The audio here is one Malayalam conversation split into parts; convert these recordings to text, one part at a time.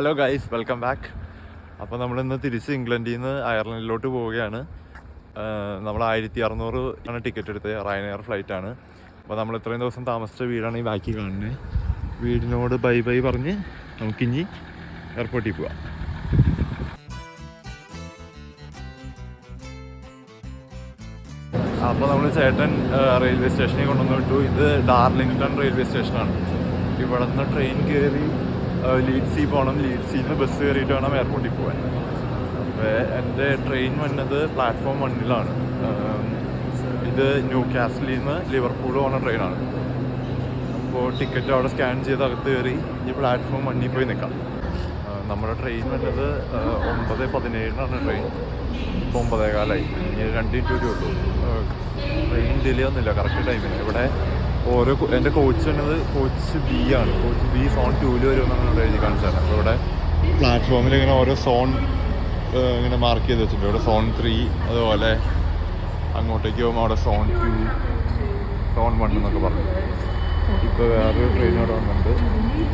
ഹലോ ഗൈസ് വെൽക്കം ബാക്ക് അപ്പോൾ നമ്മളിന്ന് തിരിച്ച് ഇംഗ്ലണ്ടിൽ നിന്ന് അയർലൻഡിലോട്ട് പോവുകയാണ്. നമ്മൾ ആയിരത്തി അറുന്നൂറ് ആണ് ടിക്കറ്റ് എടുത്തത്. റയനെയർ ഫ്ലൈറ്റ് ആണ്. അപ്പോൾ നമ്മൾ ഇത്രയും ദിവസം താമസിച്ച വീടാണ് ഈ ബാക്കി കാണുന്നത്. വീടിനോട് ബൈ ബൈ പറഞ്ഞ് നമുക്കിനി എയർപോർട്ടിൽ പോവാം. അപ്പോൾ നമ്മൾ ചേട്ടൻ റെയിൽവേ സ്റ്റേഷനിൽ കൊണ്ടുവന്ന് വിട്ടു. ഇത് ഡാർലിംഗ്ടൺ റെയിൽവേ സ്റ്റേഷനാണ് ഇവിടുന്ന് ട്രെയിൻ കയറി ലീഡ്സിൽ പോകണം ലീഡ്സിൽ നിന്ന് ബസ് കയറിയിട്ട് വേണം എയർപോർട്ടിൽ പോകാൻ അപ്പോൾ എന്റെ ട്രെയിൻ വന്നത് പ്ലാറ്റ്ഫോം വണ്ണിലാണ് ഇത് ന്യൂ കാസ്റ്റിൽ നിന്ന് ലിവർപൂൾ പോകുന്ന ട്രെയിനാണ് അപ്പോൾ ടിക്കറ്റ് അവിടെ സ്കാൻ ചെയ്ത് അകത്ത് കയറി ഇനി പ്ലാറ്റ്ഫോം വണ്ണിൽ പോയി നിൽക്കാം നമ്മുടെ ട്രെയിൻ വന്നത് ഒമ്പത് പതിനേഴിനാണ് ട്രെയിൻ ഇപ്പോൾ ഒമ്പതേ കാലമായി ഇനി രണ്ട് മിനിറ്റ് ഉള്ളൂ. ട്രെയിൻ ഡിലേ ഒന്നുമില്ല. കറക്റ്റ് ടൈമിന് ഇവിടെ ഓരോ എന്റെ കോച്ച് വന്നത് കോച്ച് ബി ആണ്. കോച്ച് ബി സോൺ ടൂവിൽ വരുമെന്നാണ് ഇവിടെ എഴുതി കാണിച്ചത്. അപ്പോൾ ഇവിടെ പ്ലാറ്റ്ഫോമിൽ ഇങ്ങനെ ഓരോ സോൺ ഇങ്ങനെ മാർക്ക് ചെയ്ത് വെച്ചിട്ടുണ്ട്. ഇവിടെ സോൺ ത്രീ അതുപോലെ അങ്ങോട്ടേക്ക് പോകുമ്പോൾ അവിടെ സോൺ ടു സോൺ വൺ എന്നൊക്കെ പറഞ്ഞു. ഇപ്പോൾ വേറൊരു ട്രെയിൻ അവിടെ വന്നിട്ടുണ്ട്.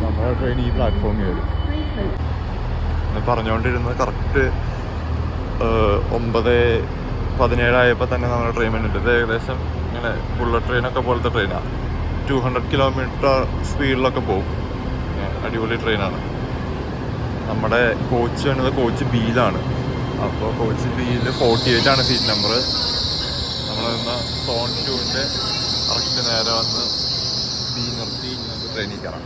നമ്മുടെ ട്രെയിൻ ഈ പ്ലാറ്റ്ഫോമിൽ വരും. പറഞ്ഞുകൊണ്ടിരുന്നത് കറക്റ്റ് ഒമ്പത് പതിനേഴായപ്പോൾ തന്നെ നമ്മുടെ ട്രെയിൻ വന്നിട്ടുണ്ട്. ഏകദേശം ഇങ്ങനെ ബുള്ളറ്റ് ട്രെയിനൊക്കെ പോലത്തെ ട്രെയിനാണ് ടു ഹൺഡ്രഡ് കിലോമീറ്റർ സ്പീഡിലൊക്കെ പോകും അടിപൊളി ട്രെയിനാണ് നമ്മുടെ കോച്ച് വേണ്ടത് കോച്ച് ബിയിലാണ് അപ്പോൾ കോച്ച് ബിയിൽ ഫോർട്ടി എയ്റ്റ് ആണ് സീറ്റ് നമ്പർ നമ്മൾ നിന്ന് സോൺ ടുവിന്റെ കറക്റ്റ് നേരെ വന്ന് ബി നിർത്തി ഇന്നത്തെ ട്രെയിനിൽ കയറാം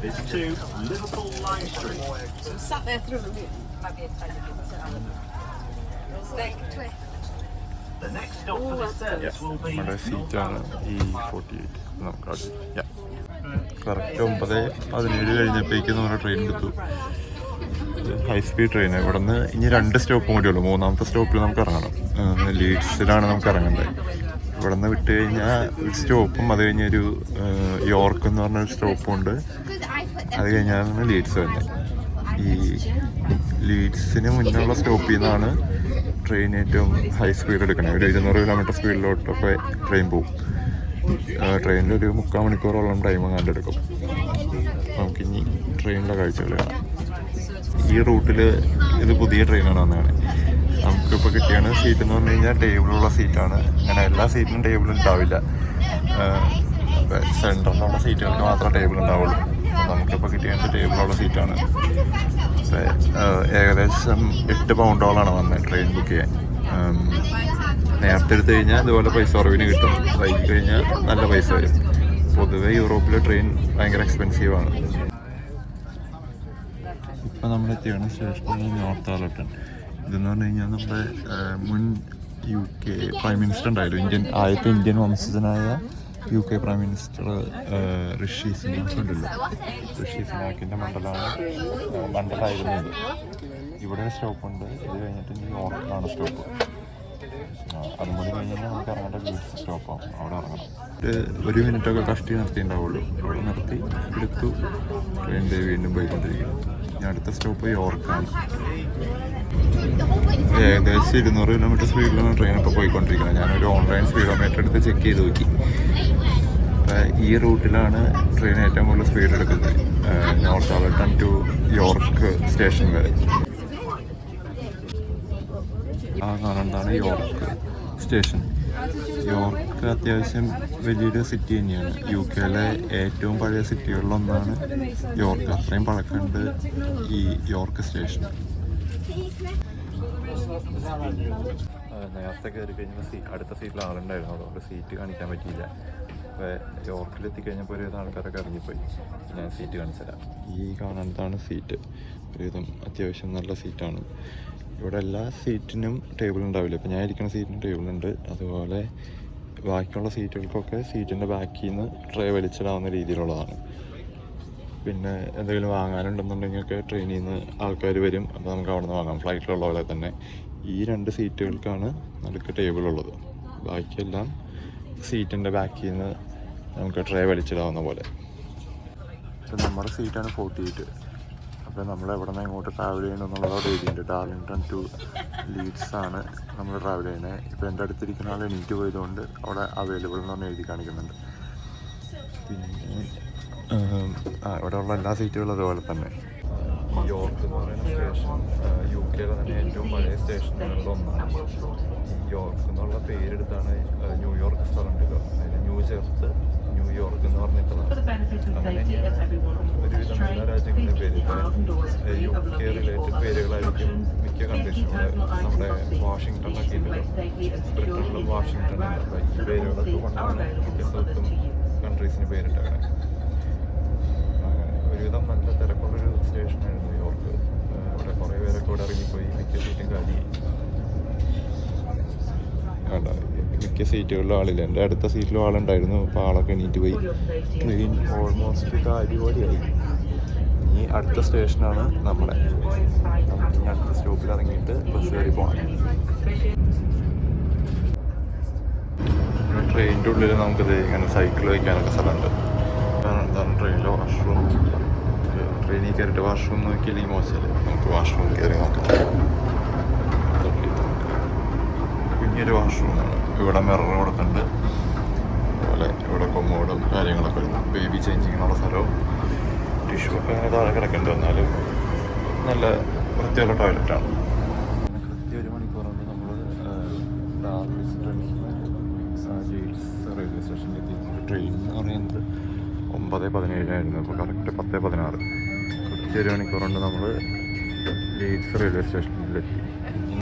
service to Liverpool Lime Street. So we sat there through the might be a Steak twist. The next stop for the service will be നമ്മുടെ സീറ്റാണ് ഈ ഫോർട്ടി Yeah. നമുക്ക് കറക്റ്റ് ഒമ്പത് പതിനേഴ് കഴിഞ്ഞപ്പോഴേക്കും നമ്മുടെ ട്രെയിൻ എടുത്തു ഹൈ സ്പീഡ് ട്രെയിൻ ഇവിടെ നിന്ന് ഇനി രണ്ട് സ്റ്റോപ്പും കൂടി ഉള്ളൂ മൂന്നാമത്തെ സ്റ്റോപ്പിൽ നമുക്ക് ഇറങ്ങണം. ലീഡ്സിലാണ് നമുക്ക് ഇറങ്ങേണ്ടത് ഇവിടെ നിന്ന് വിട്ട് കഴിഞ്ഞാൽ ഒരു സ്റ്റോപ്പും അത് കഴിഞ്ഞൊരു യോർക്ക് എന്ന് പറഞ്ഞൊരു സ്റ്റോപ്പും ഉണ്ട്. അത് കഴിഞ്ഞാണ് ലീഡ്സ് വരുന്നത്. ഈ ലീഡ്സിന് മുന്നുള്ള സ്റ്റോപ്പിൽ നിന്നാണ് ട്രെയിൻ ഏറ്റവും ഹൈ സ്പീഡ് എടുക്കുന്നത്. ഒരു ഇരുന്നൂറ് കിലോമീറ്റർ സ്പീഡിലോട്ടൊക്കെ ട്രെയിൻ പോകും ട്രെയിനിൽ ഒരു മുക്കാൽ മണിക്കൂറോളം ടൈം അങ്ങാണ്ട് എടുക്കും. നമുക്കിനി ട്രെയിനിലെ കാഴ്ചകൾ കാണാം. ഈ റൂട്ടിൽ ഇത് പുതിയ ട്രെയിനാണ് വന്നതാണ് നമുക്കിപ്പോൾ കിട്ടിയാണ് സീറ്റ് എന്ന് പറഞ്ഞു കഴിഞ്ഞാൽ ടേബിളുള്ള സീറ്റാണ് അങ്ങനെ എല്ലാ സീറ്റിനും ടേബിൾ ഉണ്ടാവില്ല. സെന്ററിലുള്ള സീറ്റുകൾക്ക് മാത്രമേ ടേബിൾ ഉണ്ടാവുള്ളൂ. നമുക്കിപ്പോൾ കിട്ടിയത് ടേബിളുള്ള സീറ്റാണ് ഏകദേശം എട്ട് പൗണ്ടോളാണ് വന്നത് ട്രെയിൻ ബുക്ക് ചെയ്യാൻ. നേരത്തെ എടുത്തു കഴിഞ്ഞാൽ ഇതുപോലെ പൈസ കുറവിന് കിട്ടും. വൈകി കഴിഞ്ഞാൽ നല്ല പൈസ വരും. പൊതുവെ യൂറോപ്പിലെ ട്രെയിൻ ഭയങ്കര എക്സ്പെൻസീവാണ് ഇപ്പം നമ്മൾ എത്തിയാണ് സ്റ്റേഷനിൽ നോർത്ത് ആർലട്ടൺ ഇതെന്ന് പറഞ്ഞു കഴിഞ്ഞാൽ നമ്മുടെ മുൻ യു കെ പ്രൈം മിനിസ്റ്റർ ഉണ്ടായിരുന്നു. ഇന്ത്യൻ ആദ്യത്തെ ഇന്ത്യൻ വംശജനായ U K prime minister Rishi Sunak ഉണ്ടല്ലോ. ഋഷി സിനാക്കിന്റെ മണ്ഡലമാണ് മണ്ഡലമായിരുന്നു ഇത് ഇവിടെ ഒരു സ്റ്റോപ്പ് ഉണ്ട്. ഇത് കഴിഞ്ഞിട്ട് ഇനി ഓർക്കാണ് സ്റ്റോപ്പ്. അതും കൂടി കഴിഞ്ഞാൽ നമുക്ക് ഇറങ്ങേണ്ട ബീച്ച് സ്റ്റോപ്പാണ് അവിടെ ഇറങ്ങണം. ഒരു മിനിറ്റൊക്കെ കഷ്ടി നിർത്തിയിട്ടുണ്ടാവുള്ളൂ. അവിടെ നിർത്തി എടുത്തു. ട്രെയിൻ ദേ വീണ്ടും പോയിക്കൊണ്ടിരിക്കുന്നു. ഞാൻ അടുത്ത സ്റ്റോപ്പ് യോർക്കാണ്. ഏകദേശം ഇരുന്നൂറ് കിലോമീറ്റർ സ്പീഡിലാണ് ട്രെയിൻ ഇപ്പോൾ പോയിക്കൊണ്ടിരിക്കുന്നത്. ഞാനൊരു ഓൺലൈൻ സ്പീഡോമീറ്റർ എടുത്ത് ചെക്ക് ചെയ്ത് നോക്കി. അപ്പോൾ ഈ റൂട്ടിലാണ് ട്രെയിൻ ഏറ്റവും കൂടുതൽ സ്പീഡ് എടുക്കുന്നത്. Northallerton to York station വരെ. ആ കാണുന്നതാണ് യോർക്ക് സ്റ്റേഷൻ യോർക്ക് അത്യാവശ്യം വലിയൊരു സിറ്റി തന്നെയാണ്. യു കെയിലെ ഏറ്റവും പഴയ സിറ്റികളിലൊന്നാണ് യോർക്ക് അത്രയും പഴക്കമുണ്ട് ഈ യോർക്ക് സ്റ്റേഷൻ നേരത്തെ കയറി കഴിഞ്ഞാൽ സീ അടുത്ത സീറ്റിൽ ആളുണ്ടായിരുന്നു. അതുകൊണ്ട് സീറ്റ് കാണിക്കാൻ പറ്റിയില്ല. അപ്പോൾ യോർക്കിൽ എത്തിക്കഴിഞ്ഞപ്പോൾ ഒരുവിധം ആൾക്കാരൊക്കെ ഇറങ്ങിപ്പോയി. ഞാൻ സീറ്റ് കാണിച്ചുതരാം ഈ കാണുന്നതാണ് സീറ്റ്. ഒരുവിധം അത്യാവശ്യം നല്ല സീറ്റാണ്. ഇവിടെ എല്ലാ സീറ്റിനും ടേബിൾ ഉണ്ടാവില്ല? ഇപ്പം ഞാൻ ഇരിക്കുന്ന സീറ്റിന് ടേബിളുണ്ട് അതുപോലെ ബാക്കിയുള്ള സീറ്റുകൾക്കൊക്കെ സീറ്റിന്റെ ബാക്കിൽ നിന്ന് ട്രേ വലിച്ചിടാവുന്ന രീതിയിലുള്ളതാണ്. പിന്നെ എന്തെങ്കിലും വാങ്ങാനുണ്ടെന്നുണ്ടെങ്കിൽ ഒക്കെ ട്രെയിനിൽ നിന്ന് ആൾക്കാർ വരും. അപ്പോൾ നമുക്ക് അവിടെ നിന്ന് വാങ്ങാം. ഫ്ലൈറ്റിലുള്ള പോലെ തന്നെ. ഈ രണ്ട് സീറ്റുകൾക്കാണ് നടുക്ക് ടേബിൾ ഉള്ളത്. ബാക്കിയെല്ലാം സീറ്റിന്റെ ബാക്കിൽ നിന്ന് നമുക്ക് ട്രേ വലിച്ചിടാവുന്ന പോലെ. ഇപ്പം നമ്മുടെ സീറ്റാണ് ഫോർട്ടി എയ്റ്റ് അപ്പോൾ നമ്മൾ എവിടെ നിന്ന് ഇങ്ങോട്ട് ട്രാവൽ ചെയ്യണമെന്നുള്ളത് അവിടെ എഴുതിയിട്ടുണ്ട് ഡാർലിംഗ്ടൺ ടു ലീഡ്സ് ആണ് നമ്മൾ ട്രാവൽ ചെയ്യുന്നത്. ഇപ്പോൾ എന്റെ അടുത്തിരിക്കുന്ന ആൾ എണീറ്റ് പോയതുകൊണ്ട് അവിടെ അവൈലബിൾ എന്ന് പറഞ്ഞ് എഴുതി കാണിക്കുന്നുണ്ട്. പിന്നെ ആ ഇവിടെ ഉള്ള എല്ലാ സീറ്റുകളും അതുപോലെ തന്നെ. യോർക്ക് എന്ന് പറയുന്ന സ്റ്റേഷൻ യു കെയിലെ തന്നെ ഏറ്റവും പഴയ സ്റ്റേഷനുകളിൽ ഒന്നാണ് യോർക്ക് എന്നുള്ള പേരെടുത്താണ് ന്യൂയോർക്ക് സ്ഥലമുണ്ടല്ലോ അതിന് ന്യൂ ചേർത്ത് ന്യൂയോർക്ക് എന്ന് പറഞ്ഞിട്ടുള്ളത് അങ്ങനെ ഒരുവിധം എല്ലാ രാജ്യങ്ങളിലും പേര് യു കെ റിലേറ്റഡ് പേരുകളായിരിക്കും മിക്ക കൺട്രീസിലും നമ്മുടെ വാഷിങ്ടണൊക്കെ ഉണ്ടല്ലോ ബ്രിട്ടനിലും വാഷിങ്ടൺ പേരുകളൊക്കെ കൊണ്ടാണ് മിക്ക കൺട്രീസിന് അങ്ങനെ ഒരുവിധം നല്ല തിരക്കുള്ളൊരു സ്റ്റേഷനായിരുന്നു യോർക്ക് അവിടെ ഇവിടെ കുറേ പേരൊക്കെ ഇവിടെ ഇറങ്ങിപ്പോയി. മിക്ക സീറ്റും കാലിയായി വേണ്ട മിക്ക സീറ്റുകളിലും ആളില്ല. എന്റെ അടുത്ത സീറ്റിലും ആളുണ്ടായിരുന്നു. അപ്പോൾ ആളൊക്കെ എണീറ്റ് പോയി. ട്രെയിൻ ഓൾമോസ്റ്റ് കാര്യപോലെയായി ഇനി അടുത്ത സ്റ്റേഷനാണ് നമ്മുടെ. നമുക്ക് ഇനി അടുത്ത സ്റ്റോപ്പിൽ ഇറങ്ങിയിട്ട് ബസ് കയറി പോകണം ട്രെയിനിന്റെ ഉള്ളിൽ നമുക്കിത് ഇങ്ങനെ സൈക്കിൾ വയ്ക്കാനൊക്കെ സ്ഥലമുണ്ട്. ഞാൻ എന്താണ് ട്രെയിനിലെ വാഷ്റൂം ട്രെയിനിൽ കയറിയിട്ട് വാഷ്റൂം നോക്കിയില്ലെങ്കിൽ മോശമല്ലേ നമുക്ക് വാഷ്റൂം കയറി നോക്കാം കുഞ്ഞൊരു വാഷ്റൂമാണ് ഇവിടെ മിറർ കൊടുക്കുന്നുണ്ട് അതുപോലെ ഇവിടെ കൊമ്മോടും കാര്യങ്ങളൊക്കെ വരുന്നു ബേബി ചേഞ്ചിങ്ങിനുള്ള സ്ഥലവും ടിഷ്യൂ ഒക്കെ അങ്ങനെ താഴെ കിടക്കേണ്ടി വന്നാൽ നല്ല വൃത്തിയുള്ള ടോയ്ലറ്റാണ് കൃത്യം ഒരു മണിക്കൂർ കൊണ്ട് നമ്മൾ റെയിൽവേ സ്റ്റേഷനിലെത്തി ട്രെയിൻ എന്ന് പറയുന്നത് ഒമ്പത് പതിനേഴായിരുന്നു അപ്പോൾ കറക്റ്റ് പത്ത് പതിനാറ് ഒരു മണിക്കൂർ നമ്മൾ ലീഡ്സ് റെയിൽവേ സ്റ്റേഷനിലെത്തി.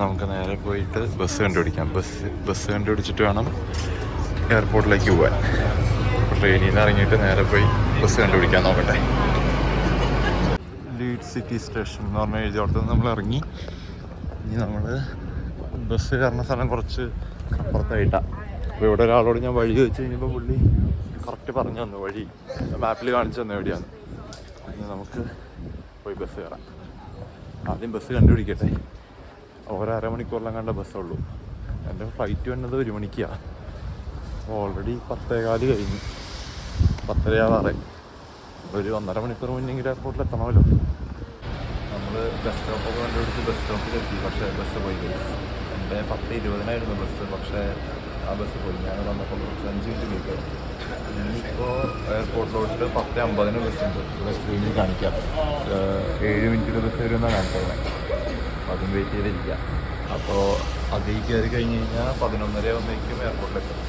നമുക്ക് നേരെ പോയിട്ട് ബസ് കണ്ടുപിടിക്കാം. ബസ് ബസ് കണ്ടുപിടിച്ചിട്ട് വേണം എയർപോർട്ടിലേക്ക് പോകാൻ ട്രെയിനിൽ നിന്ന് ഇറങ്ങിയിട്ട് നേരെ പോയി ബസ് കണ്ടുപിടിക്കാൻ നോക്കട്ടെ. ലീഡ് സിറ്റി സ്റ്റേഷൻ എന്ന് പറഞ്ഞ എഴുതിയോടത്ത് നമ്മൾ ഇറങ്ങി. ഇനി നമ്മൾ ബസ് കയറുന്ന സ്ഥലം കുറച്ച് അപ്പുറത്തായിട്ടാണ് അപ്പോൾ ഇവിടെ ഒരാളോട് ഞാൻ വഴി ചോദിച്ചു കഴിഞ്ഞപ്പോൾ പുള്ളി കറക്റ്റ് പറഞ്ഞു തന്നു വഴി. മാപ്പിൽ കാണിച്ചു തന്നു എവിടെയാണ് ഇനി നമുക്ക് പോയി ബസ് കയറാം. ആദ്യം ബസ് കണ്ടുപിടിക്കട്ടെ. ഓരോ അരമണിക്കൂറിലും കണ്ട ബസ്സുള്ളൂ എന്റെ ഫ്ലൈറ്റ് വന്നത് ഒരു മണിക്കാണ് ഓൾറെഡി പത്തേകാൽ കഴിഞ്ഞു. പത്തരയാവാറെ ഒരു ഒന്നര മണിക്കൂർ മുന്നെങ്കിൽ എയർപോർട്ടിൽ എത്തണമല്ലോ. നമ്മൾ ബസ് സ്റ്റോപ്പൊക്കെ കണ്ടുപിടിച്ച് ബസ് സ്റ്റോപ്പിലെത്തി പക്ഷേ ബസ് പോയി എന്റെ പത്ത് ഇരുപതിനായിരുന്നു ബസ് പക്ഷേ ആ ബസ് പോയി. ഞാൻ വന്നപ്പോൾ കുറച്ച് അഞ്ച് മിനിറ്റ് ലേറ്റ് ഇനിയിപ്പോൾ എയർപോർട്ടിലോട്ട് പത്ത് അമ്പതിന് ബസ് ഉണ്ട്. ഇവിടെ സ്ക്രീനിൽ കാണിക്കാം. ഏഴ് മിനിറ്റിൽ ബസ് വരുമെന്നാണ് കാണിച്ചത് അപ്പോൾ അതും വെയിറ്റ് ചെയ്തിരിക്കുക. അപ്പോൾ അതിൽ കയറി കഴിഞ്ഞ് കഴിഞ്ഞാൽ പതിനൊന്നര ആകുമ്പോഴേക്കും എയർപോർട്ടിലെത്തും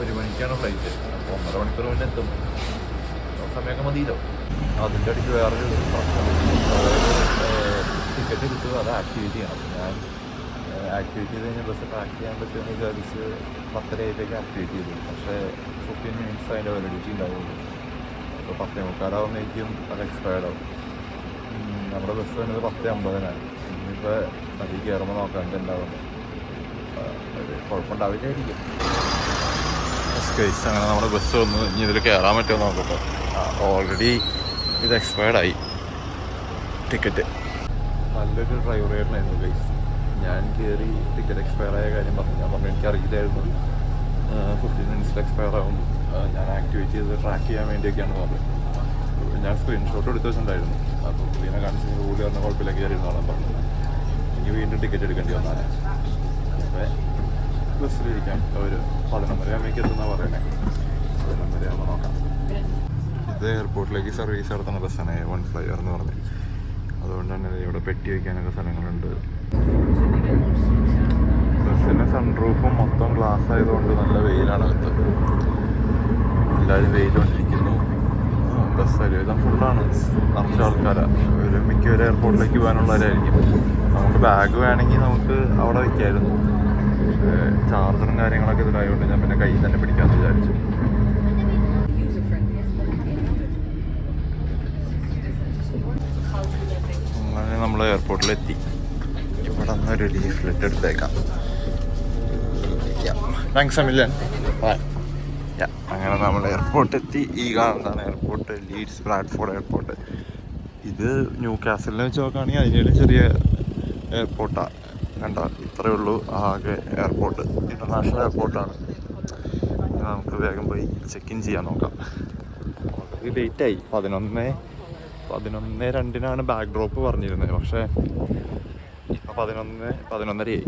ഒരു മണിക്കാണ് ഫ്ലൈറ്റ് അപ്പോൾ ഒന്നര മണിക്കൂർ മുന്നേ എത്തും. സമയമൊക്കെ മതിയല്ലോ. അതിന്റെ അടുത്ത് വേറൊരു പ്രശ്നം ടിക്കറ്റ് കിട്ടുക അത് ആക്ടിവേറ്റ് ചെയ്യണം. ഞാൻ ആക്ടിവേറ്റ് ചെയ്ത് കഴിഞ്ഞാൽ ബസ് ട്രാക്ക് ചെയ്യാൻ പറ്റുമെന്ന് വിചാരിച്ച് പത്തര ആയിട്ടേക്ക് ആക്ടിവേറ്റ് ചെയ്തു. പക്ഷേ ഫിഫ്റ്റീൻ മിനിറ്റ്സ് അതിന്റെ വാലിഡിറ്റി ഉണ്ടാവുള്ളൂ. അപ്പോൾ പത്തേ മുക്കാലാവുമ്പോഴേക്കും അത് എക്സ്പയർഡ് ആവും. നമ്മുടെ ബസ് വരുന്നത് പത്ത് അമ്പതിനാണ്. ഇനിയിപ്പോൾ അതിൽ കയറുമ്പോൾ നോക്കാൻ ഉണ്ടാവുന്നത് കുഴപ്പമുണ്ടാവില്ലായിരിക്കും. അങ്ങനെ നമ്മുടെ ബസ് വന്ന് ഇനി ഇതിൽ കയറാൻ പറ്റുമോ നോക്കട്ടെ ഓൾറെഡി ഇത് എക്സ്പയർഡായി ടിക്കറ്റ് നല്ലൊരു ഡ്രൈവർ ആയിരുന്നു ഗൈസ് ഞാൻ കയറി ടിക്കറ്റ് എക്സ്പയർ ആയ കാര്യം പറഞ്ഞു. ഞാൻ പറഞ്ഞു എനിക്കറിയില്ലായിരുന്നു ഫിഫ്റ്റീൻ മിനിറ്റ്സിൽ എക്സ്പയർ ആവും. ഞാൻ ആക്ടിവേറ്റ് ചെയ്ത് ട്രാക്ക് ചെയ്യാൻ വേണ്ടിയൊക്കെയാണ് പറഞ്ഞത്. ഞാൻ സ്ക്രീൻഷോട്ട് എടുത്ത് വെച്ചിട്ടുണ്ടായിരുന്നു. അപ്പോൾ പുള്ളിനെ കാണിച്ച് കൂടി പറഞ്ഞ കുഴപ്പമില്ല കയറിയിരുന്നോളാൻ പറഞ്ഞു. എനിക്ക് വീണ്ടും ടിക്കറ്റ് എടുക്കേണ്ടി വന്നാൽ. അപ്പോൾ ബസ്സിലിരിക്കാം ഒരു പതിനൊന്നര ആകുമ്പോഴേക്ക് എത്തുന്ന പറയണേ പതിനൊന്നര ആകുമ്പോൾ നോക്കാം. ഇത് എയർപോർട്ടിലേക്ക് സർവീസ് നടത്തുന്ന ബസ്സാണ് വൺ ഫ്ലൈവർ എന്ന് പറഞ്ഞ്. അതുകൊണ്ട് തന്നെ ഇവിടെ പെട്ടി വയ്ക്കാനൊക്കെ സ്ഥലങ്ങളുണ്ട്. ബസ്സിന്റെ സൺറൂഫും മൊത്തം ഗ്ലാസ് ആയതുകൊണ്ട് നല്ല വെയിലാണ് അകത്ത്. എല്ലാവരും വെയിലുകൊണ്ടിരിക്കുന്നു ബസ് ഒരുവിധം ഫുള്ളാണ് നിറച്ച ആൾക്കാരാണ് ഒരു മിക്കവരും എയർപോർട്ടിലേക്ക് പോകാനുള്ളവരായിരിക്കും. നമുക്ക് ബാഗ് വേണമെങ്കിൽ നമുക്ക് അവിടെ വയ്ക്കായിരുന്നു ചാർജറും കാര്യങ്ങളൊക്കെ ഇതിലായതുകൊണ്ട് ഞാൻ പിന്നെ കയ്യിൽ തന്നെ പിടിക്കാമെന്ന് വിചാരിച്ചു. അങ്ങനെ നമ്മൾ എയർപോർട്ടിലെത്തി ഒരു ലീഫ്ലെറ്റ് എടുത്തേക്കാം. താങ്ക്സ് അമില്ലൻ അങ്ങനെ നമ്മൾ എയർപോർട്ട് എത്തി. ഈ കാണുന്നതാണ് എയർപോർട്ട് ലീഡ്സ് ബ്രാഡ്ഫോർഡ് എയർപോർട്ട് ഇത് ന്യൂ കാസലിനെ വെച്ച് നോക്കുകയാണെങ്കിൽ അതിനേലും ചെറിയ എയർപോർട്ടാണ് കണ്ട? ഇത്രയേ ഉള്ളൂ ആകെ എയർപോർട്ട് ഇന്റർനാഷണൽ എയർപോർട്ടാണ് നമുക്ക് വേഗം പോയി ചെക്ക് ഇൻ ചെയ്യാൻ നോക്കാം. ഓൾറെഡി ലേറ്റായി പതിനൊന്ന് പതിനൊന്ന് രണ്ടിനാണ് ബാക്ക് ഡ്രോപ്പ് പറഞ്ഞിരുന്നത്. പക്ഷേ ഇപ്പം പതിനൊന്ന് പതിനൊന്നരയായി.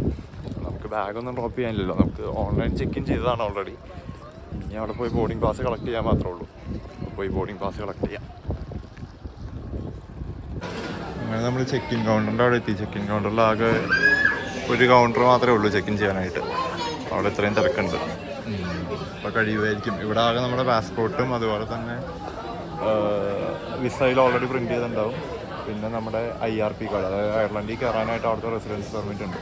നമുക്ക് ബാഗൊന്നും ഡ്രോപ്പ് ചെയ്യാനില്ലല്ലോ. നമുക്ക് ഓൺലൈൻ ചെക്ക് ഇൻ ചെയ്തതാണ് ഓൾറെഡി ഇനി അവിടെ പോയി ബോർഡിംഗ് പാസ് കളക്ട് ചെയ്യാൻ മാത്രമേ ഉള്ളൂ. പോയി ബോർഡിംഗ് പാസ് കളക്ട് ചെയ്യാം. അങ്ങനെ നമ്മൾ ചെക്ക് ഇൻ കൗണ്ടറിന്റെ അവിടെ എത്തി. ചെക്ക് ഇൻ കൗണ്ടറിൽ ആകെ ഒരു കൗണ്ടർ മാത്രമേ ഉള്ളൂ ചെക്ക് ഇൻ ചെയ്യാനായിട്ട് അവിടെ ഇത്രയും തിരക്കുണ്ട്. അപ്പോൾ കഴിയുമായിരിക്കും. ഇവിടെ ആകെ നമ്മുടെ പാസ്പോർട്ടും അതുപോലെ തന്നെ വിസയിൽ ഓൾറെഡി പ്രിന്റ് ചെയ്തിട്ടുണ്ടാവും. പിന്നെ നമ്മുടെ ഐ ആർ പി കാർഡ് അതായത് അയർലൻഡിൽ കയറാനായിട്ട് അവിടുത്തെ റെസിഡൻസ് പെർമിറ്റ് ഉണ്ട്.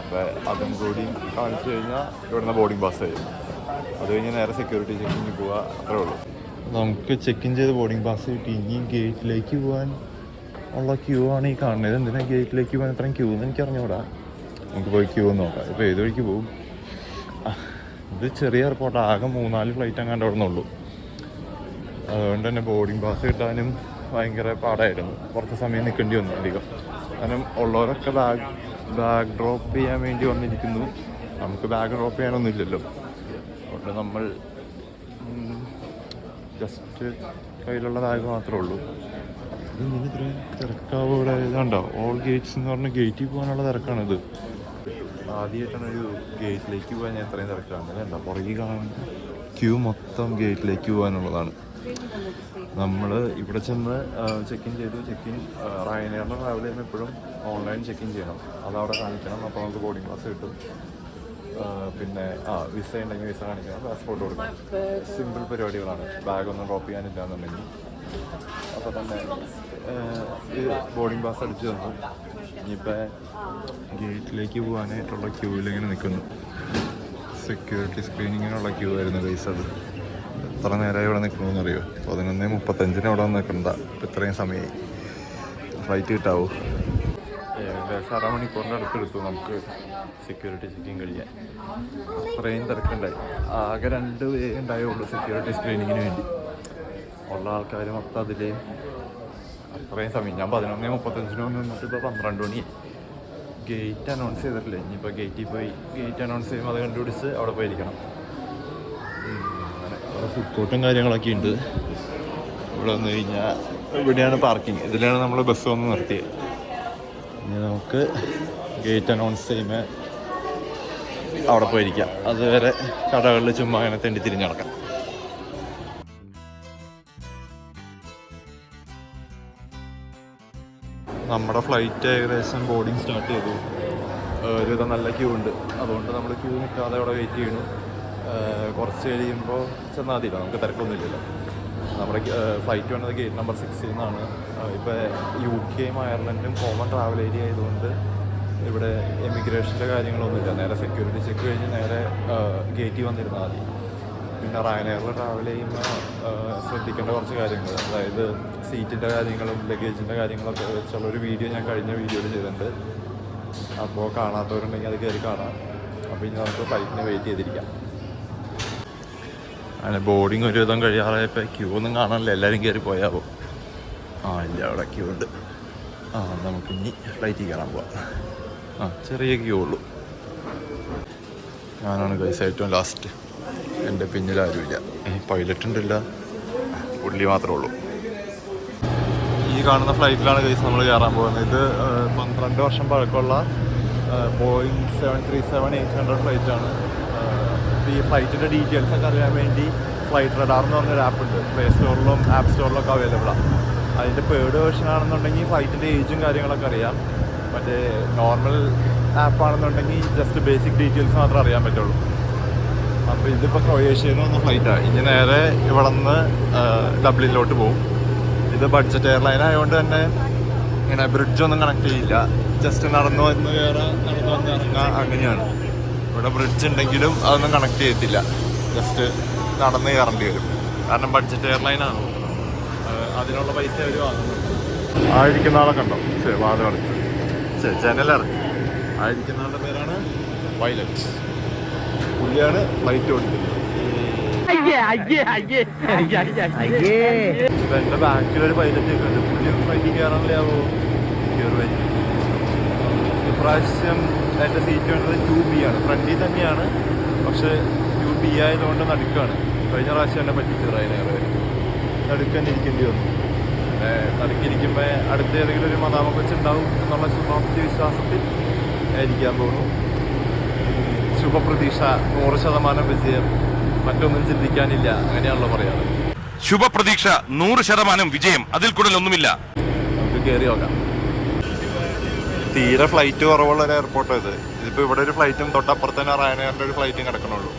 അപ്പോൾ അതും കൂടി കാണിച്ചു കഴിഞ്ഞാൽ ഇവിടുന്ന് ബോർഡിംഗ് പാസ് ചെയ്യും അത് കഴിഞ്ഞ് നേരെ സെക്യൂരിറ്റി ചെക്കിങ്ങിന് പോവുക അത്രേ ഉള്ളൂ. നമുക്ക് ചെക്ക് ഇൻ ചെയ്ത് ബോർഡിംഗ് പാസ് കിട്ടി ഇനി ഗേറ്റിലേക്ക് പോകാൻ ഉള്ള ക്യൂ ആണ് ഈ കാണുന്നത്. എന്തിനാ ഗേറ്റിലേക്ക് പോകാൻ ഇത്രയും ക്യൂ എന്ന് എനിക്ക് അറിഞ്ഞൂടാ നമുക്ക് പോയി ക്യൂ നോക്കാം. ഇപ്പോൾ ഏത് വഴിക്ക് പോകും ഇത് ചെറിയ എയർപോർട്ട് ആകെ മൂന്നാൽ ഫ്ലൈറ്റ് അങ്ങാണ്ട് അവിടെ നിന്നുള്ളൂ അതുകൊണ്ട് തന്നെ ബോർഡിംഗ് പാസ് കിട്ടാനും ഭയങ്കര പാടായിരുന്നു. കുറച്ച് സമയം നിൽക്കേണ്ടി വന്നു അധികം. കാരണം ഉള്ളവരൊക്കെ ബാഗ് ബാഗ് ഡ്രോപ്പ് ചെയ്യാൻ വേണ്ടി വന്നിരിക്കുന്നു. നമുക്ക് ബാഗ് ഡ്രോപ്പ് ചെയ്യാനൊന്നും ഇല്ലല്ലോ അതുകൊണ്ട് നമ്മൾ ജസ്റ്റ് കയ്യിലുള്ള ബാഗ് മാത്രമേ ഉള്ളൂ. ഇതിങ്ങനെ ഇത്ര തിരക്കാവ് ഇവിടെ? ഇതാണ്ടോ? ഓൾ ഗേറ്റ്സ് എന്ന് പറഞ്ഞ ഗേറ്റിൽ പോകാനുള്ള തിരക്കാണിത് ആദ്യമായിട്ടാണ് ഒരു ഗേറ്റിലേക്ക് പോകാൻ ഞാൻ ഇത്രയും തിരക്കാണ്. ഇതുണ്ടോ പുറകെ കാണുന്ന ക്യൂ മൊത്തം ഗേറ്റിലേക്ക് പോകാനുള്ളതാണ്. നമ്മൾ ഇവിടെ ചെന്ന് ചെക്ക് ഇൻ ചെയ്തു ചെക്ക് ഇൻ റയനെയറിന്റെ ട്രാവൽ ചെയ്യുമ്പോൾ എപ്പോഴും ഓൺലൈൻ ചെക്ക് ഇൻ ചെയ്യണം. അതവിടെ കാണിക്കണം അപ്പോൾ നമുക്ക് ബോർഡിംഗ് ക്ലാസ് കിട്ടും. പിന്നെ ആ വിസ ഉണ്ടെങ്കിൽ വിസ കാണിക്കണം പാസ്പോർട്ട് കൊടുക്കണം. സിമ്പിൾ പരിപാടികളാണ്. ബാഗൊന്നും ഡ്രോപ്പ് ചെയ്യാനില്ല എന്നുണ്ടെങ്കിൽ അപ്പോൾ തന്നെ ബോർഡിംഗ് പാസ് അടിച്ചു തന്നു. ഇനിയിപ്പോൾ ഗേറ്റിലേക്ക് പോകാനായിട്ടുള്ള ക്യൂവിൽ ഇങ്ങനെ നിൽക്കുന്നു സെക്യൂരിറ്റി സ്ക്രീനിങ്ങിനുള്ള ക്യൂ ആയിരുന്നു ബേസ് അത്. എത്ര നേരമായി ഇവിടെ നിൽക്കണമെന്ന് അറിയോ പതിനൊന്ന് മുപ്പത്തഞ്ചിന് അവിടെ വന്ന് നിൽക്കണ്ട. ഇപ്പം ഇത്രയും സമയമായി ഫ്ലൈറ്റ് കിട്ടാവൂ? ഏകദേശം അരമണിക്കൂറിന്റെ അടുത്തെടുത്തു നമുക്ക് സെക്യൂരിറ്റി ചെക്കിങ് കഴിയാൻ. അത്രയും തിരക്കുണ്ടായി. ആകെ രണ്ട് വേ ഉണ്ടായുള്ളൂ സെക്യൂരിറ്റി സ്ക്രീനിങ്ങിന് വേണ്ടി. ഉള്ള ആൾക്കാർ മൊത്തം അതിലേ അത്രയും സമയം. ഞാൻ പതിനൊന്ന് മുപ്പത്തഞ്ചിന് വന്ന് നിന്നിട്ട് ഇപ്പോൾ പന്ത്രണ്ട് മണി. ഗേറ്റ് അനൗൺസ് ചെയ്തിട്ടില്ല? ഇനിയിപ്പോൾ ഗേറ്റിൽ പോയി ഗേറ്റ് അനൗൺസ് ചെയ്യുമ്പോൾ അത് കണ്ടുപിടിച്ച് അവിടെ പോയിരിക്കണം. ഫുഡ് കോർട്ടും കാര്യങ്ങളൊക്കെ ഉണ്ട്. ഇവിടെ വന്നു കഴിഞ്ഞാൽ ഇവിടെയാണ് പാർക്കിംഗ് ഇതിലാണ് നമ്മൾ ബസ് വന്ന് നിർത്തിയത് ഇനി നമുക്ക് ഗേറ്റ് അനൗൺസ് ചെയ്യുമ്പോൾ അവിടെ പോയിരിക്കാം. അതുവരെ കടകളിൽ ചുമ്മാ അങ്ങനെ തെണ്ടി തിരിഞ്ഞ് നടക്കാം. നമ്മുടെ ഫ്ലൈറ്റ് ഏകദേശം ബോർഡിങ് സ്റ്റാർട്ട് ചെയ്തു. ഒരുവിധം നല്ല ക്യൂ ഉണ്ട്. അതുകൊണ്ട് നമ്മൾ ക്യൂ നിൽക്കാതെ അവിടെ വെയിറ്റ് ചെയ്യണു കുറച്ച് കഴിയുമ്പോൾ ചെന്നാൽ മതിയില്ല നമുക്ക് തിരക്കൊന്നുമില്ലല്ലോ. നമ്മുടെ ഫ്ലൈറ്റ് വന്നത് ഗേറ്റ് നമ്പർ സിക്സിൽ നിന്നാണ്. ഇപ്പോൾ യു കെയും അയർലൻഡും കോമൺ ട്രാവൽ ഏരിയ ആയതുകൊണ്ട് ഇവിടെ എമിഗ്രേഷന്റെ കാര്യങ്ങളൊന്നുമില്ല. നേരെ സെക്യൂരിറ്റി ചെക്ക് കഴിഞ്ഞ് നേരെ ഗേറ്റിൽ വന്നിരുന്നാൽ മതി. പിന്നെ റയനെയറിൽ ട്രാവൽ ചെയ്യുമ്പോൾ ശ്രദ്ധിക്കേണ്ട കുറച്ച് കാര്യങ്ങൾ അതായത് സീറ്റിന്റെ കാര്യങ്ങളും ലഗേജിന്റെ കാര്യങ്ങളൊക്കെ വെച്ചുള്ള ഒരു വീഡിയോ ഞാൻ കഴിഞ്ഞ വീഡിയോയിൽ ചെയ്തിട്ടുണ്ട്. അപ്പോൾ കാണാത്തവരുണ്ടെങ്കിൽ അത് കയറി കാണാം. അപ്പോൾ ഇനി നമുക്ക് ഫ്ലൈറ്റിന് വെയിറ്റ് ചെയ്തിരിക്കാം. അങ്ങനെ ബോർഡിങ് ഒരു വിധം കഴിയാറായപ്പോൾ ക്യൂ ഒന്നും കാണാനില്ല. എല്ലാവരും കയറി പോയാവോ ആ ഇല്ല അവിടെ ക്യൂ ഉണ്ട്. ആ നമുക്ക് ഇനി ഫ്ലൈറ്റിൽ കയറാൻ പോവാം. ആ ചെറിയ ക്യൂ ഉള്ളൂ. ഞാനാണ് കഴിച്ച ഏറ്റവും ലാസ്റ്റ് എന്റെ പിന്നിൽ ആരുമില്ല. പൈലറ്റ് ഉണ്ടില്ല. പുള്ളി മാത്രമേ ഉള്ളൂ. ഈ കാണുന്ന ഫ്ലൈറ്റിലാണ് കഴിച്ച് നമ്മൾ കയറാൻ പോകുന്നത്. ഇത് പന്ത്രണ്ട് വർഷം പഴക്കമുള്ള Boeing seven three seven eight hundred ഫ്ലൈറ്റാണ് ഈ ഫ്ലൈറ്റിന്റെ ഡീറ്റെയിൽസ് ഒക്കെ അറിയാൻ വേണ്ടി ഫ്ലൈറ്റ് റഡാർ എന്ന് പറഞ്ഞൊരു ആപ്പ് ഉണ്ട്. പ്ലേ സ്റ്റോറിലും ആപ്പ് സ്റ്റോറിലും ഒക്കെ അവൈലബിൾ ആണ് അതിന്റെ പേഡ് വേർഷൻ ആണെന്നുണ്ടെങ്കിൽ ഫ്ലൈറ്റിന്റെ ഏജും കാര്യങ്ങളൊക്കെ അറിയാം. മറ്റേ നോർമൽ ആപ്പാണെന്നുണ്ടെങ്കിൽ ജസ്റ്റ് ബേസിക് ഡീറ്റെയിൽസ് മാത്രമേ അറിയാൻ പറ്റുള്ളൂ. അപ്പോൾ ഇതിപ്പോൾ ക്രൊയേഷ്യയിൽ നിന്ന് വന്ന ഫ്ലൈറ്റാണ് ഇനി നേരെ ഇവിടെ നിന്ന് ഡബ്ലിനിലോട്ട് പോകും ഇത് ബഡ്ജറ്റ് എയർലൈൻ ആയതുകൊണ്ട് തന്നെ ഇങ്ങനെ ബ്രിഡ്ജൊന്നും കണക്ട് ചെയ്യില്ല. ജസ്റ്റ് നടന്നു വന്ന് കയറാം നടന്നു വന്ന് ഇറങ്ങുക അങ്ങനെയാണ്. ഇവിടെ ബ്രിഡ്ജ് ഉണ്ടെങ്കിലും അതൊന്നും കണക്ട് ചെയ്യത്തില്ല. ജസ്റ്റ് നടന്ന് കയറേണ്ടി വരും. കാരണം ബഡ്ജറ്റ് എയർലൈനാണ് ആണ്. അതിനുള്ള പൈസ അവർ വാങ്ങുന്നുണ്ട് ആയിരിക്കുന്ന ആളെ കണ്ടോ? ശരി വാദമടച്ച് ശരി ജനലടച്ച് ആയിരിക്കുന്ന ആളുടെ പേരാണ് പൈലറ്റ് പുള്ളിയാണ് ഫ്ലൈറ്റ് ഓടിക്കുന്നത്. എന്റെ ബാക്കിൽ ഒരു പൈലറ്റ് ഒക്കെ ഉണ്ട്. പുള്ളി ഫ്ലൈറ്റിൽ കയറാനില്ലാവോ ഇപ്രാവശ്യം എന്റെ സീറ്റ് വേണ്ടത് ടു ബി ആണ്. ഫ്രണ്ടിൽ തന്നെയാണ്. പക്ഷെ ടു ബി ആയതുകൊണ്ട് നടുക്കാണ്. കഴിഞ്ഞ പ്രാവശ്യം എന്നെ പറ്റിച്ചു റൈനേറെ നടുക്കാൻ ഇരിക്കേണ്ടി വന്നു. പിന്നെ നടുക്കിരിക്കുമ്പോൾ അടുത്ത ഏതെങ്കിലും ഒരു മതാമ ഉണ്ടാവും എന്നുള്ള ശുഭാപ്തി വിശ്വാസത്തിൽ ഇരിക്കാൻ പോകുന്നു. ശുഭപ്രതീക്ഷ നൂറ് ശതമാനം വിജയം. മറ്റൊന്നും ചിന്തിക്കാനില്ല. അങ്ങനെയാണല്ലോ പറയാറ്. ശുഭപ്രതീക്ഷ നൂറ് ശതമാനം വിജയം. അതിൽ കൂടുതലൊന്നുമില്ല. നമുക്ക് കയറി നോക്കാം. തീരെ ഫ്ലൈറ്റ് കുറവുള്ള ഒരു എയർപോർട്ട് ഇത്. ഇതിപ്പോ ഇവിടെ ഒരു ഫ്ലൈറ്റും തൊട്ടപ്പുറത്ത് തന്നെ റയനയറിന്റെ ഒരു ഫ്ലൈറ്റും കിടക്കണുള്ളൂ.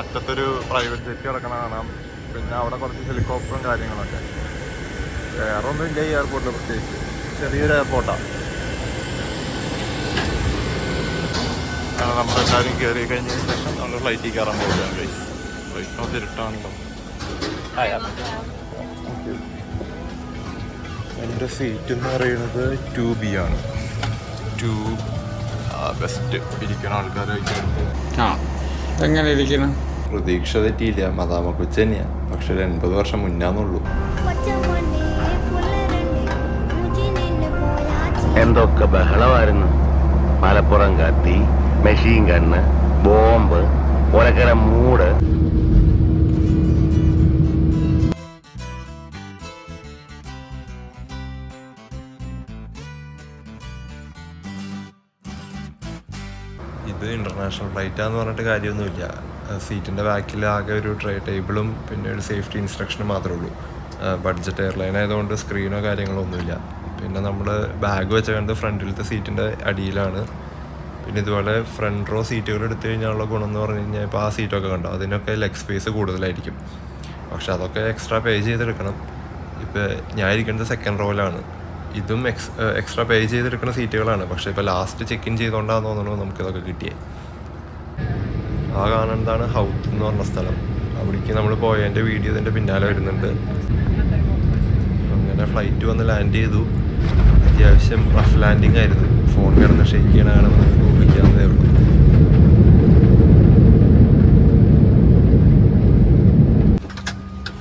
അറ്റത്തൊരു പ്രൈവറ്റ് ജെറ്റ് കിടക്കണ കാണാം. പിന്നെ അവിടെ കുറച്ച് ഹെലികോപ്റ്ററും കാര്യങ്ങളൊക്കെ. വേറെ ഒന്നും ഇല്ല ഈ എയർപോർട്ടിൽ പ്രത്യേകിച്ച്. ചെറിയൊരു എയർപോർട്ടാണ് നമ്മളെല്ലാവരും കയറി കഴിഞ്ഞതിന് ശേഷം നമ്മൾ ഫ്ലൈറ്റിൽ കയറാൻ പോകുകയാണ് ഫ്ലൈറ്റ് ഇരുട്ടാണല്ലോ. എന്റെ സീറ്റ് എന്ന് പറയുന്നത് ടു ബി ആണ്. ടു ബെസ്റ്റ് ഇരിക്കുന്ന ആൾക്കാരൊക്കെ ആ. എങ്ങനെ ഇരിക്കണം? പ്രതീക്ഷ തെറ്റിയില്ല. മദാമ കൊച്ചു തന്നെയാണ് പക്ഷെ ഒരു എൺപത് വർഷം മുന്നാന്നുള്ളൂ എന്തൊക്കെ ബഹളമായിരുന്നു. മലപ്പുറം കത്തി മെഷീൻ കണ്ണ് ബോംബ് ഒരക്കര മൂട്. ഇന്റർനാഷണൽ ഫ്ലൈറ്റാന്ന് പറഞ്ഞിട്ട് കാര്യമൊന്നുമില്ല. സീറ്റിന്റെ ബാക്കിൽ ആകെ ഒരു ട്രേ ടേബിളും പിന്നെ ഒരു സേഫ്റ്റി ഇൻസ്ട്രക്ഷനും മാത്രമേ ഉള്ളൂ. ബഡ്ജറ്റ് എയർലൈൻ ആയതുകൊണ്ട് സ്ക്രീനോ കാര്യങ്ങളോ ഒന്നുമില്ല. പിന്നെ നമ്മൾ ബാഗ് വെച്ചുകൊണ്ട് ഫ്രണ്ടിലത്തെ സീറ്റിന്റെ അടിയിലാണ്. പിന്നെ ഇതുപോലെ ഫ്രണ്ട് റോ സീറ്റുകൾ എടുത്തു കഴിഞ്ഞാലുള്ള ഗുണം എന്ന് പറഞ്ഞു കഴിഞ്ഞാൽ ഇപ്പോൾ ആ സീറ്റൊക്കെ കണ്ടോ? അതിനൊക്കെ ലെഗ് സ്പേസ് കൂടുതലായിരിക്കും. പക്ഷെ അതൊക്കെ എക്സ്ട്രാ പേ ചെയ്തെടുക്കണം. ഇപ്പോൾ ഞാൻ ഇരിക്കുന്നത് സെക്കൻഡ് റോയിലാണ് ഇതും എക്സ് എക്സ്ട്രാ പേ ചെയ്തെടുക്കുന്ന സീറ്റുകളാണ് പക്ഷേ ഇപ്പോൾ ലാസ്റ്റ് ചെക്ക് ഇൻ ചെയ്തുകൊണ്ടാണെന്ന് തോന്നുന്നു നമുക്കിതൊക്കെ കിട്ടിയേ. ആ കാണുന്നതാണ് ഹൗത്ത് എന്ന് പറഞ്ഞ സ്ഥലം. അവിടേക്ക് നമ്മൾ പോയതിന്റെ വീഡിയോ ഇതിന്റെ പിന്നാലെ വരുന്നുണ്ട്. അങ്ങനെ ഫ്ലൈറ്റ് വന്ന് ലാൻഡ് ചെയ്തു. അത്യാവശ്യം റഫ് ലാൻഡിങ് ആയിരുന്നു. ഫോൺ കിടന്ന് ഷെയ്ക്ക് ചെയ്യണ കാണുമ്പോൾ നമുക്ക് ഓർമ്മിക്കാവുന്നതേ ഉള്ളൂ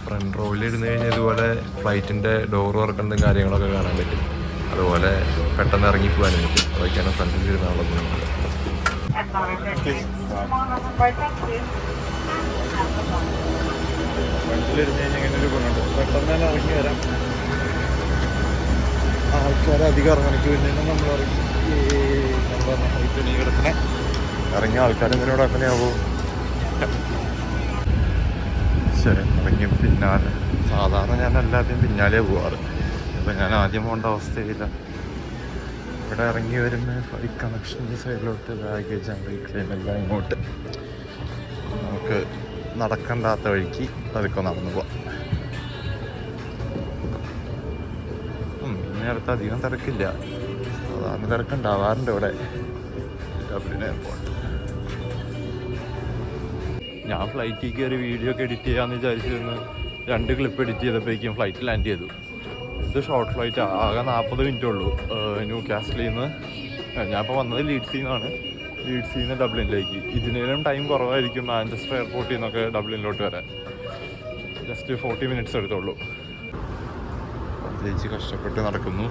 ഫ്രണ്ട് റോയിൽ ഇരുന്ന് കഴിഞ്ഞാൽ ഇതുപോലെ ഫ്ലൈറ്റിന്റെ ഡോർ തുറക്കുന്നതും കാര്യങ്ങളൊക്കെ കാണാൻ പറ്റും. അതുപോലെ പെട്ടെന്ന് ഇറങ്ങി പോകാനും പറ്റും. അതൊക്കെയാണ് ഫ്രണ്ടിൽ ഇരുന്നുള്ള ഇങ്ങനെ ഒരു പെട്ടെന്ന് ഇറങ്ങി വരാം അധികം ഇറങ്ങണിക്ക് നമ്മൾ ഇറങ്ങി ഹൈറ്റ് നീ കിടക്കണേ ഇറങ്ങിയ ആൾക്കാർ ശരി ഇറങ്ങി പിന്നാലെ സാധാരണ ഞാൻ എല്ലാത്തിനും പിന്നാലെ പോവാറ് ഇപ്പം ഞാൻ ആദ്യം പോകേണ്ട അവസ്ഥയില്ല ഇവിടെ ഇറങ്ങി വരുന്ന ഈ സൈഡിലോട്ട് ബാഗേജ് ക്ലെയിം എല്ലാം ഇങ്ങോട്ട്. നമുക്ക് നടക്കണ്ടാത്ത വഴിക്ക് അതൊക്കെ നടന്നു പോവാം. നേരത്ത് അധികം തിരക്കില്ല. സാധാരണ തിരക്കുണ്ടാവാറുണ്ട് ഇവിടെ. ഞാൻ ഫ്ലൈറ്റിൽ കയറി വീഡിയോ ഒക്കെ എഡിറ്റ് ചെയ്യാമെന്ന് വിചാരിച്ചിരുന്നു. രണ്ട് ക്ലിപ്പ് എഡിറ്റ് ചെയ്തപ്പോഴേക്കും ഫ്ലൈറ്റ് ലാൻഡ് ചെയ്തു. ഇത് ഷോർട്ട് ഫ്ലൈറ്റ് ആകെ നാൽപ്പത് മിനിറ്റ് ഉള്ളൂ. ന്യൂ കാസ്റ്റിൽ നിന്ന് ഞാൻ ഇപ്പോൾ വന്നത് ലീഡ്സിൽ നിന്നാണ് ലീഡ്സിൽ നിന്ന് ഡബ്ലിനിലേക്ക് ഇതിനേലും ടൈം കുറവായിരിക്കും മാഞ്ചസ്റ്റർ എയർപോർട്ടിൽ നിന്നൊക്കെ ഡബ്ലിനിലോട്ട് വരാൻ. ജസ്റ്റ് ഫോർട്ടി മിനിറ്റ്സ് എടുത്തുള്ളൂ. പ്രത്യേകിച്ച് കഷ്ടപ്പെട്ട് നടക്കുന്നു.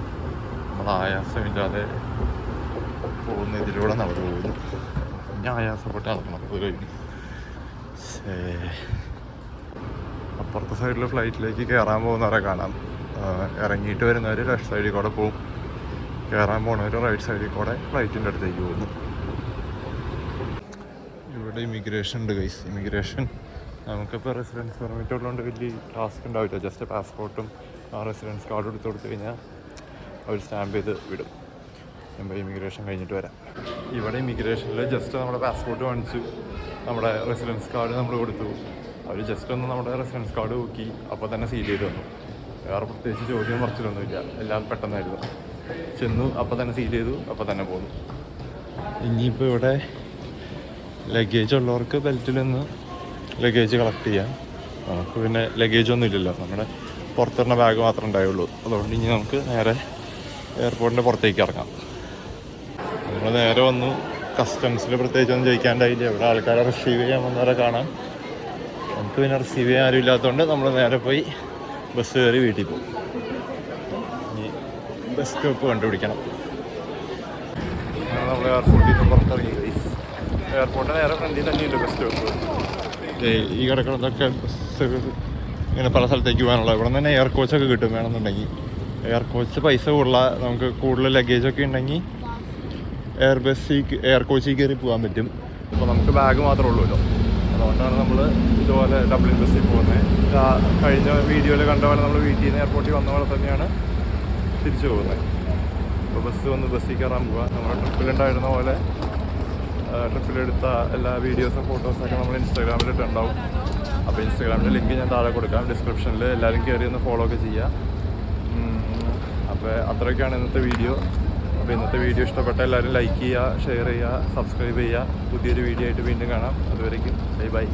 നമ്മൾ ആയാസമില്ലാതെ പോകുന്ന ഇതിലൂടെ നടന്നു പോകുന്നു. ഞാൻ ആയാസപ്പെട്ട് നടക്കണം. അത് കഴിഞ്ഞു. അപ്പുറത്തെ സൈഡിൽ ഫ്ലൈറ്റിലേക്ക് കയറാൻ പോകുന്നവരെ കാണാം. ഇറങ്ങിയിട്ട് വരുന്നവർ ലെഫ്റ്റ് സൈഡിൽ കൂടെ പോകും. കയറാൻ പോണവർ റൈറ്റ് സൈഡിൽ കൂടെ ഫ്ലൈറ്റിന്റെ അടുത്തേക്ക് പോകുന്നു ഇവിടെ ഇമിഗ്രേഷൻ ഉണ്ട് ഗൈസ് ഇമിഗ്രേഷൻ നമുക്കിപ്പോൾ റെസിഡൻസ് പെർമിറ്റ് ഉള്ളതുകൊണ്ട് വലിയ ടാസ്ക് ഉണ്ടാവില്ല. ജസ്റ്റ് പാസ്പോർട്ടും ആ റെസിഡൻസ് കാർഡ് എടുത്ത് കൊടുത്തു കഴിഞ്ഞാൽ അവർ സ്റ്റാമ്പ് ചെയ്ത് വിടും. നമ്മൾ ഇമിഗ്രേഷൻ കഴിഞ്ഞിട്ട് വരാം. ഇവിടെ ഇമിഗ്രേഷനിൽ ജസ്റ്റ് നമ്മുടെ പാസ്പോർട്ട് കാണിച്ചു. നമ്മുടെ റെസിഡൻസ് കാർഡ് നമ്മൾ കൊടുത്തു. അവർ ജസ്റ്റ് ഒന്ന് നമ്മുടെ റെസിഡൻസ് കാർഡ് നോക്കി അപ്പോൾ തന്നെ സീൽ ചെയ്ത് തന്നു. വേറെ പ്രത്യേകിച്ച് ചോദ്യം മറിച്ചിലൊന്നുമില്ല എല്ലാം പെട്ടെന്നായിരുന്നു. ചെന്നു അപ്പം തന്നെ സീൽ ചെയ്തു അപ്പം തന്നെ പോന്നു. ഇനിയിപ്പോൾ ഇവിടെ ലഗേജ് ഉള്ളവർക്ക് ബെൽറ്റിൽ നിന്ന് ലഗേജ് കളക്ട് ചെയ്യാം. നമുക്ക് പിന്നെ ലഗേജ് ഒന്നും ഇല്ലല്ലോ. നമ്മുടെ പുറത്തിടുന്ന ബാഗ് മാത്രമേ ഉണ്ടായുള്ളൂ. അതുകൊണ്ട് ഇനി നമുക്ക് നേരെ എയർപോർട്ടിന്റെ പുറത്തേക്ക് ഇറങ്ങാം. നമ്മൾ നേരെ വന്നു. കസ്റ്റംസിൽ പ്രത്യേകിച്ച് ഒന്നും ചോദിക്കാണ്ടായില്ല. ഇവിടെ ആൾക്കാരെ റിസീവ് ചെയ്യാൻ വന്നവരെ കാണാം. നമുക്ക് പിന്നെ റിസീവ് ചെയ്യാൻ ആരും ഇല്ലാത്തതുകൊണ്ട് നമ്മൾ നേരെ പോയി ബസ് കയറി വീട്ടിൽ പോകും. ഇനി ബസ് സ്റ്റോപ്പ് കണ്ടുപിടിക്കണം. നമ്മൾ എയർപോർട്ടിൽ നിന്ന് പുറത്തിറങ്ങി. എയർപോർട്ടിന്റെ നേരെ ഫ്രണ്ടിൽ തന്നെയുണ്ട് ബസ് സ്റ്റോപ്പ് ഈ കിടക്കുന്നതൊക്കെ ബസ് ഇങ്ങനെ പല സ്ഥലത്തേക്ക് പോകാനുള്ള ഇവിടെ നിന്ന് തന്നെ എയർ കോച്ചൊക്കെ കിട്ടും വേണമെന്നുണ്ടെങ്കിൽ. എയർ കോച്ച് പൈസ കൂടുതല. നമുക്ക് കൂടുതൽ ലഗേജ് ഒക്കെ ഉണ്ടെങ്കിൽ എയർ ബസ്സിൽ എയർ കോച്ചിൽ കയറി പോകാൻ പറ്റും. അപ്പോൾ നമുക്ക് ബാഗ് മാത്രമേ ഉള്ളൂല്ലോ. അതുകൊണ്ടാണ് നമ്മൾ ഇതുപോലെ ഡബ്ലിൻ ബസ്സിൽ പോകുന്നത് കഴിഞ്ഞ വീഡിയോയിൽ കണ്ട പോലെ നമ്മൾ വീട്ടിൽ നിന്ന് എയർപോർട്ടിൽ വന്ന പോലെ തന്നെയാണ് തിരിച്ചു പോകുന്നത് അപ്പോൾ ബസ് വന്ന് ബസ്സിൽ കയറാൻ പോവുക നമ്മൾ ട്രിപ്പിലുണ്ടായിരുന്ന പോലെ ട്രിപ്പിലെടുത്ത എല്ലാ വീഡിയോസും ഫോട്ടോസൊക്കെ നമ്മൾ ഇൻസ്റ്റാഗ്രാമിൽ ഇട്ടുണ്ടാവും അപ്പോൾ ഇൻസ്റ്റാഗ്രാമിന്റെ ലിങ്ക് ഞാൻ താഴെ കൊടുക്കാം. ഡിസ്ക്രിപ്ഷനിൽ എല്ലാവരും കയറി ഒന്ന് ഫോളോ ഒക്കെ ചെയ്യുക അപ്പോൾ അത്രയൊക്കെയാണ് ഇന്നത്തെ വീഡിയോ അപ്പോൾ ഇന്നത്തെ വീഡിയോ ഇഷ്ടപ്പെട്ട എല്ലാവരും ലൈക്ക് ചെയ്യുക ഷെയർ ചെയ്യുക സബ്സ്ക്രൈബ് ചെയ്യുക. പുതിയൊരു വീഡിയോ ആയിട്ട് വീണ്ടും കാണാം. അതുവരേക്കും ബൈ ബൈ